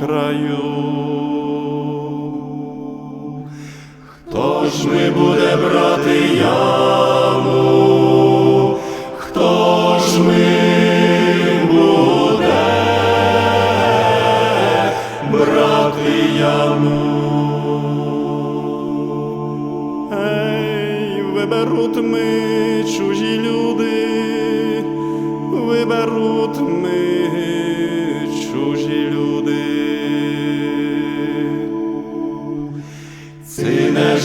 Краю. Хто ж ми буде брати яму? Хто ж ми буде брати яму? Ей, ми чужі люди, виберуть ми